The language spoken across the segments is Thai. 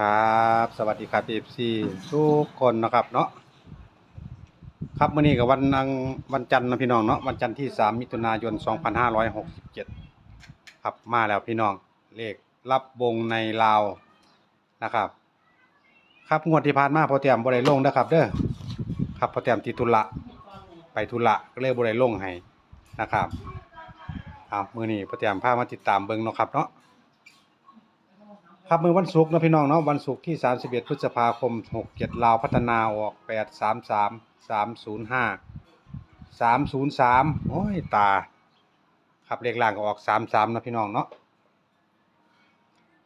ครับ สวัสดีครับเอฟซีทุกคนนะครับเนาะครับมื้อนี้กับวันอังวันจันทร์นะพี่น้องเนาะวันจันทร์ที่ 3 มิถุนายน 2567 ครับมาแล้วพี่น้องเลขรับวงในลาวนะครับ ครับงวดที่ผ่านมาพอเตรียมบ่ได้ลงนะครับ เด้อครับพอเตรียมติดธุระไปธุระก็เลยบ่ได้ลงให้นะครับเอามือนี้พอเตรียมพามาติดตามเบิ่งเนาะครับเนาะ ครับมื้อวันศุกร์นะพี่น้องเนาะวันศุกร์ที่ 31 พฤษภาคม 67 ลาวพัฒนาออก 833 305 303 โอ้ย ตา ครับเลขล่างก็ออก 33 นะพี่น้องเนาะ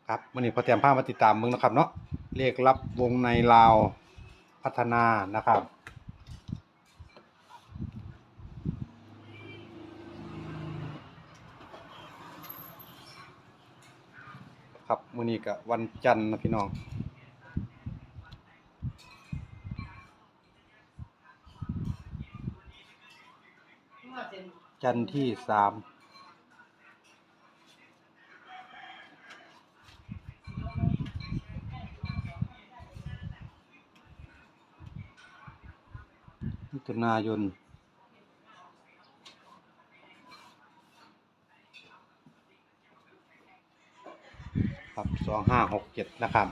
ครับมื้อนี้พอเตรียมภาพมาติดตามมึงนะครับเนาะเลขลับวงในลาวพัฒนานะครับ ครับมื้อนี้ก็วันจันทร์นะพี่น้องจันทร์ที่สามมิถุนายน ครับ สองห้าหกเจ็ดนะครับ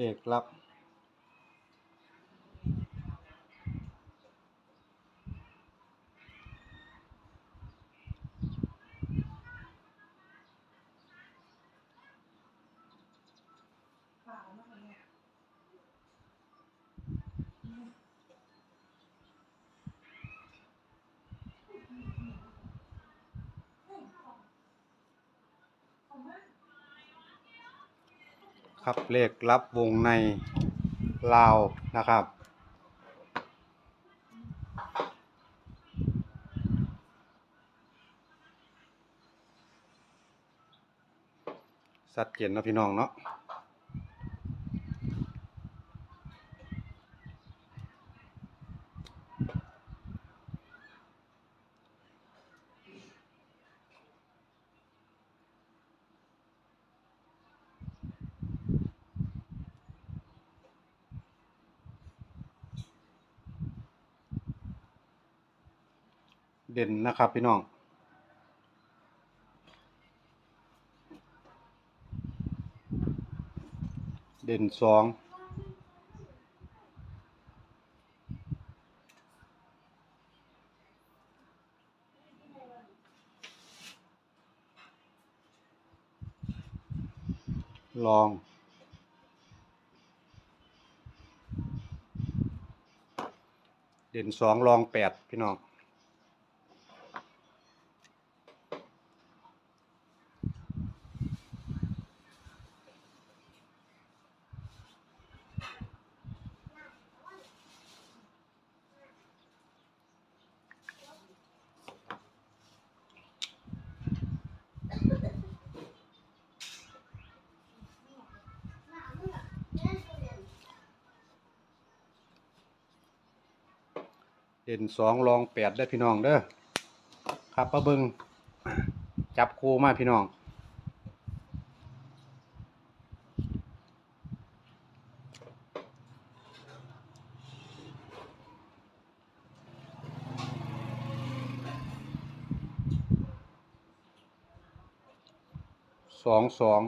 เลขลับ ครับ เลขลับวงในลาวนะครับ สัดเจนนะพี่น้องเนาะ เด่นนะครับพี่น้องเด่นสองลอง เด่นสองลองแปดพี่น้อง เด่นสองรองแปดได้พี่น้องเด้อครับป้าเบิงจับคู่มาพี่น้อง สองสอง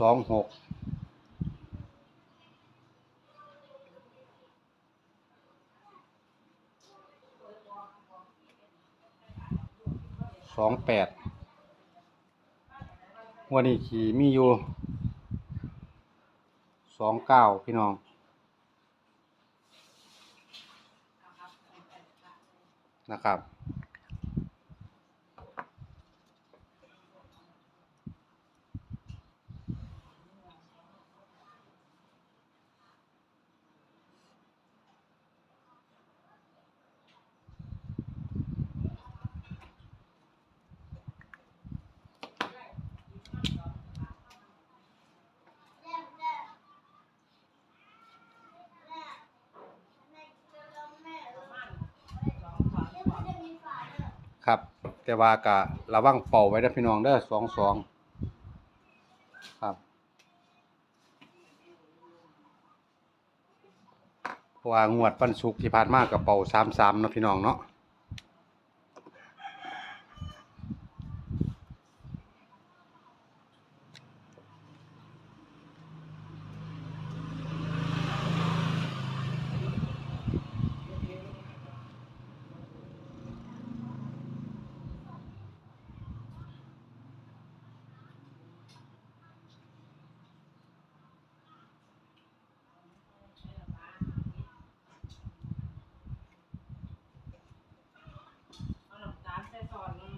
สองหกสองแปดวันนี้ขี่มีอยู่สองเก้าพี่น้องนะครับ ครับ แต่ว่ากะระวังเป่าไว้นะพี่น้องเด้อสองสองครับเพราะว่างวดปันสุกที่ผ่านมากกับเป่าสามสามนาะพี่น้องเนาะ เอาน้ำตาลใส่ซอนนึง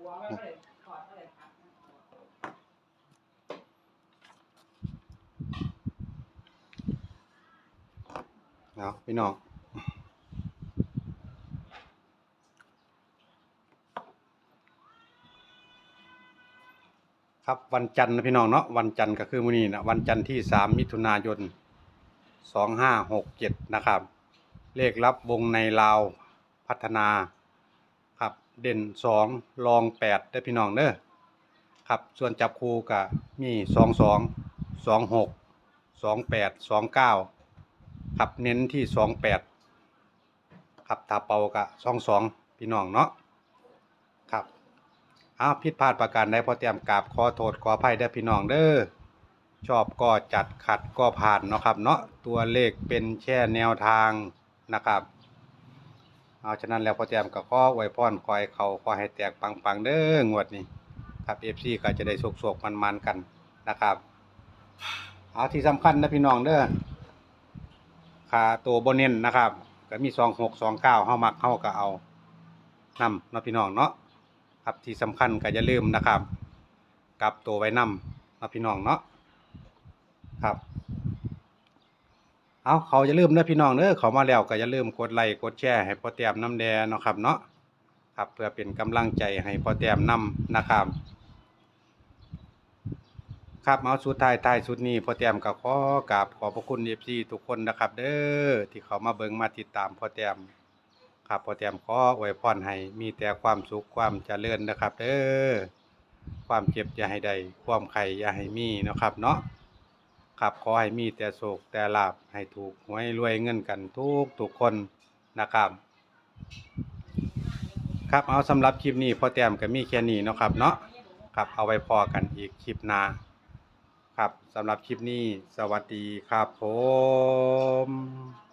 หัวไว้ก็เนาะพี่น้องครับวันจันทร์นะพี่น้องเนาะวันจันทร์ก็คือมื้อนี้นะวันจันทร์ที่สามมิถุนายนสองห้าหกเจ็ดนะครับ เลขลับวงในลาวพัฒนา เด่นสองรองแปดได้พี่น้องเด้อครับส่วนจับคู่ก็มีสองสองสองหกสองแปดสองเก้าครับเน้นที่สองแปดครับถ้าเป่ากะสองสองพี่น้องเนาะครับอ้าวผิดพลาดประการใดพอเตรียมกราบขอโทษขออภัยได้พี่น้องเด้อชอบก็จัดขัดก็ผ่านเนาะครับเนาะตัวเลขเป็นแค่แนวทางนะครับ เอาฉะนั้นแล้วพอแต้มก็ขออวยพรขอให้เขาขอให้แตกปังๆเด้องวดนี้ครับ FC ก็จะได้โศกๆมันๆกันนะครับเอาที่สำคัญนะพี่น้องเด้อค่าตัวโบเน้นนะครับก็มี26 29เฮาเข้ามักเฮาก็เอานำนะพี่น้องเนาะครับที่สำคัญก็อย่าลืมนะครับ กลับตัวไว้นำนะพี่น้องเนาะครับ เอาเขาจะลืมเด้อพี่น้องเด้อเขามาแล้วก็อย่าลืมกดไลค์กดแชร์ให้พ่อแต้มน้ำแดงเนาะครับเนาะครับเพื่อเป็นกำลังใจให้พ่อแต้มนำนะครับครับเอาสุดท้ายท้ายสุดนี้พ่อแต้มก็ขอกราบขอบพระคุณ FC ทุกคนนะครับเด้อที่เขามาเบิ่งมาติดตามพ่อแต้มครับพ่อแต้มขออวยพรให้มีแต่ความสุขความเจริญนะครับเด้อความเจ็บอย่าให้ได้ความไข่อย่าให้มีนะครับเนาะ ครับขอให้มีแต่โศกแต่ลาบให้ถูกหวยรวยเงินกันทุกทุกคนนะครับ ครับเอาสำหรับคลิปนี้พอแต้มก็มีแค่นี้เนาะครับเนาะครับเอาไว้พอกันอีกคลิปหน้าครับสำหรับคลิปนี้สวัสดีครับผม